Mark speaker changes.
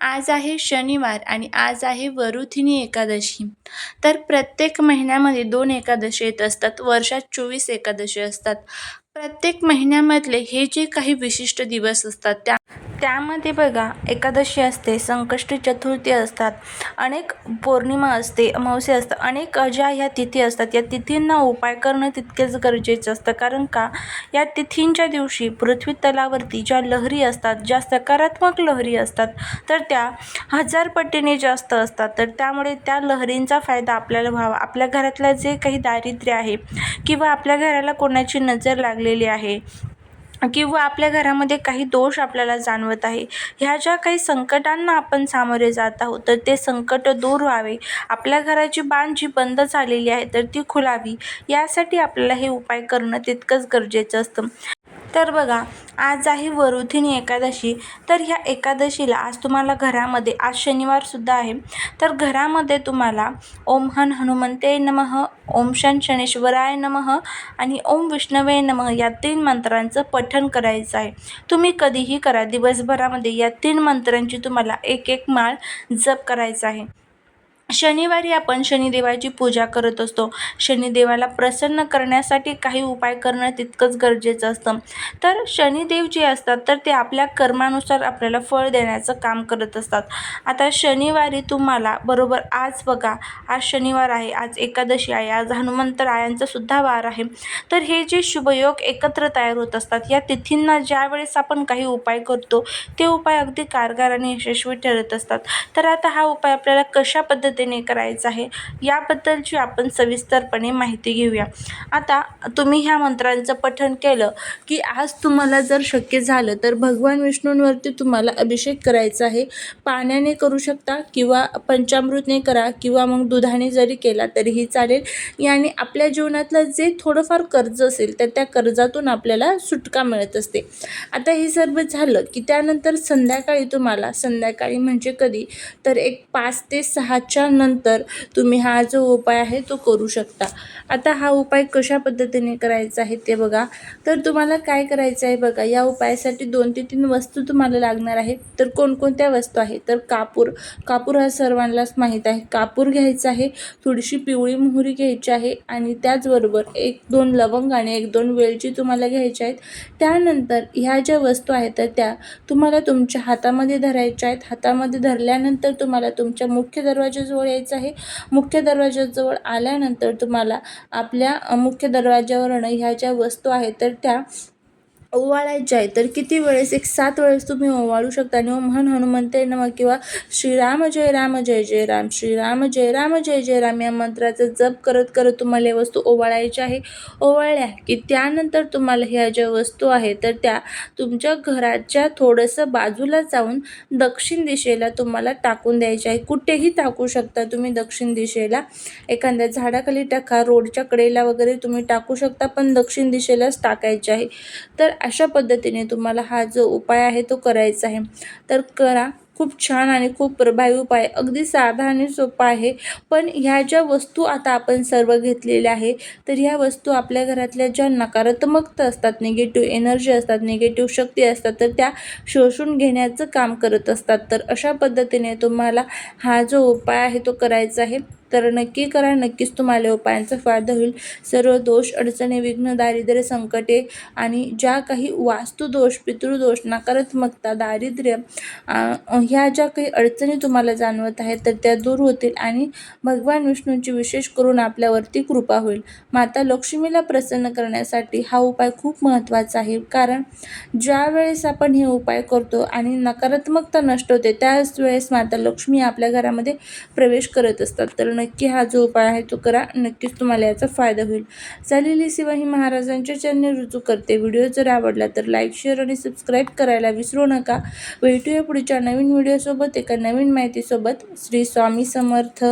Speaker 1: आज आहे शनिवार आणि आज आहे वरुथिनी एकादशी. तर प्रत्येक महिन्यामध्ये दोन एकादशी येत असतात. वर्षात चोवीस एकादशी असतात. प्रत्येक महिन्यामधले हे जे काही विशिष्ट दिवस असतात त्या त्यामध्ये बघा एकादशी असते संकष्टी चतुर्थी असतात अनेक पौर्णिमा असते अमावस्या असतात अनेक ज्या ह्या तिथी असतात या तिथींना उपाय करणं तितकेच गरजेचं असतं. कारण का? या तिथींच्या दिवशी पृथ्वी तलावरती ज्या लहरी असतात ज्या सकारात्मक लहरी असतात तर त्या हजार पटीने जास्त असतात. तर त्यामुळे त्या लहरींचा फायदा आपल्याला व्हावा. आपल्या घरातलं जे काही दारिद्र्य आहे किंवा आपल्या घराला कोणाची नजर लागलेली आहे किंवा आपल्या घरामध्ये काही दोष आपल्याला जाणवत आहे. ह्या ज्या काही संकटांना आपण सामोरे जात आहोत तर ते संकट दूर व्हावे. आपल्या घराची बाण जी बंद झालेली आहे तर ती खुलावी. यासाठी आपल्याला हे उपाय करणं तितकंच गरजेचं असतं. तर बघा आज आहे वरुथिनी एकादशी. तर ह्या एकादशीला आज तुम्हाला घरामध्ये आज शनिवारसुद्धा आहे. तर घरामध्ये तुम्हाला ओम हन हनुमंते नमः ओम शन शनेश्वराय नमः आणि ओम विष्णवे नमः या तीन मंत्रांचं पठण करायचं आहे. तुम्ही कधीही करा दिवसभरामध्ये या तीन मंत्रांची तुम्हाला एक एक माळ जप करायचा आहे. शनिवारी आपण शनिदेवाची पूजा करत असतो. शनिदेवाला प्रसन्न करण्यासाठी काही उपाय करणं तितकंच गरजेचं असतं. तर शनिदेव जे असतात तर ते आपल्या कर्मानुसार आपल्याला फळ देण्याचं काम करत असतात. आता शनिवारी तुम्हाला बरोबर आज बघा आज शनिवार आहे आज एकादशी आहे आज हनुमंतरायांचा सुद्धा वार आहे. तर हे जे शुभयोग एकत्र तयार होत असतात या तिथींना ज्या वेळेस आपण काही उपाय करतो ते उपाय अगदी कारगार आणि यशस्वी ठरत असतात. तर आता हा उपाय आपल्याला कशा पद्धती पद्धतीने करायचं आहे. याबद्दलची आपण सविस्तरपणे माहिती घेऊया. आता तुम्ही ह्या मंत्रांचं पठण केलं की आज तुम्हाला जर शक्य झालं तर भगवान विष्णूंवरती तुम्हाला अभिषेक करायचा आहे. पाण्याने करू शकता किंवा पंचामृतने करा किंवा मग दुधाने जरी केला तरीही चालेल. याने आपल्या जीवनातलं जे थोडंफार कर्ज असेल तर त्या कर्जातून आपल्याला सुटका मिळत असते. आता हे सर्व झालं की त्यानंतर संध्याकाळी तुम्हाला संध्याकाळी म्हणजे कधी? तर एक पाच ते सहाच्या नंतर तुम्ही हा जो उपाय आहे तो करू शकता. आता हा उपाय कशा पद्धतीने करायचा आहे ते बघा. तर तुम्हाला काय करायचं आहे बघा या उपायासाठी दोन ते तीन वस्तू तुम्हाला लागणार आहेत. तर कोणकोणत्या वस्तू आहेत? तर कापूर. कापूर हा सर्वांनाच माहीत आहे. कापूर घ्यायचा आहे थोडीशी पिवळी मोहरी घ्यायची आहे आणि त्याचबरोबर एक दोन लवंग आणि एक दोन वेलची तुम्हाला घ्यायच्या आहेत. त्यानंतर ह्या ज्या वस्तू आहेत तर त्या तुम्हाला तुमच्या हातामध्ये धरायच्या आहेत. हातामध्ये धरल्यानंतर तुम्हाला तुमच्या मुख्य दरवाजाजवळ जवळ यायचं आहे. मुख्य दरवाजाजवळ आल्यानंतर तुम्हाला आपल्या मुख्य दरवाज्यावरनं ह्या ज्या वस्तू आहेत तर त्या ओवाळायच्या आहे. तर किती वेळेस एक सात वेळेस तुम्ही ओवाळू शकता. आणि ओम हन हनुमंते नम किंवा श्रीराम जय राम जय जय राम. श्रीराम जय राम जय जय राम या मंत्राचा जप करत करत तुम्हाला या वस्तू ओवाळायच्या आहे. ओवाळल्या की त्यानंतर तुम्हाला ह्या ज्या वस्तू आहे तर त्या तुमच्या घराच्या थोडंसं बाजूला जाऊन दक्षिण दिशेला तुम्हाला टाकून द्यायच्या आहे. कुठेही टाकू शकता तुम्ही दक्षिण दिशेला. एखाद्या झाडाखाली टाका रोडच्या कडेला वगैरे तुम्ही टाकू शकता पण दक्षिण दिशेलाच टाकायचे आहे. तर अशा पद्धतीने तुम्हाला हा जो उपाय आहे तो करायचा आहे. तर करा. खूप छान आणि खूप प्रभावी उपाय. अगदी साधा आणि सोपा आहे. पण ह्या ज्या वस्तू आता आपण सर्व घेतलेल्या आहे तर ह्या वस्तू आपल्या घरातल्या ज्या नकारात्मकता असतात निगेटिव्ह एनर्जी असतात निगेटिव्ह शक्ती असतात तर त्या शोषून घेण्याचं काम करत असतात. तर अशा पद्धतीने तुम्हाला हा जो उपाय आहे तो करायचा आहे. तर नक्की करा नक्कीच तुम्हाला उपायांचा फायदा होईल. सर्व दोष अडचणी विघ्न दारिद्र्य संकटे आणि ज्या काही वास्तुदोष पितृदोष नकारात्मकता दारिद्र्य ह्या ज्या काही अडचणी तुम्हाला जाणवत आहेत तर त्या दूर होतील आणि भगवान विष्णूंची विशेष करून आपल्यावरती कृपा होईल. माता लक्ष्मीला प्रसन्न करण्यासाठी हा उपाय खूप महत्त्वाचा आहे कारण ज्या वेळेस आपण हे उपाय करतो आणि नकारात्मकता नष्ट होते त्याच वेळेस माता लक्ष्मी आपल्या घरामध्ये प्रवेश करत असतात. तर नक्की हा जो उपाय आहे तो करा. नक्कीच तुम्हाला याचा फायदा होईल. चालेली ही महाराजांच्या चरणी रुजू करते. व्हिडिओ जर आवडला तर लाईक शेअर आणि सबस्क्राईब करायला विसरू नका. भेटूया पुढच्या नवीन व्हिडिओसोबत एका नवीन माहितीसोबत. श्री स्वामी समर्थ.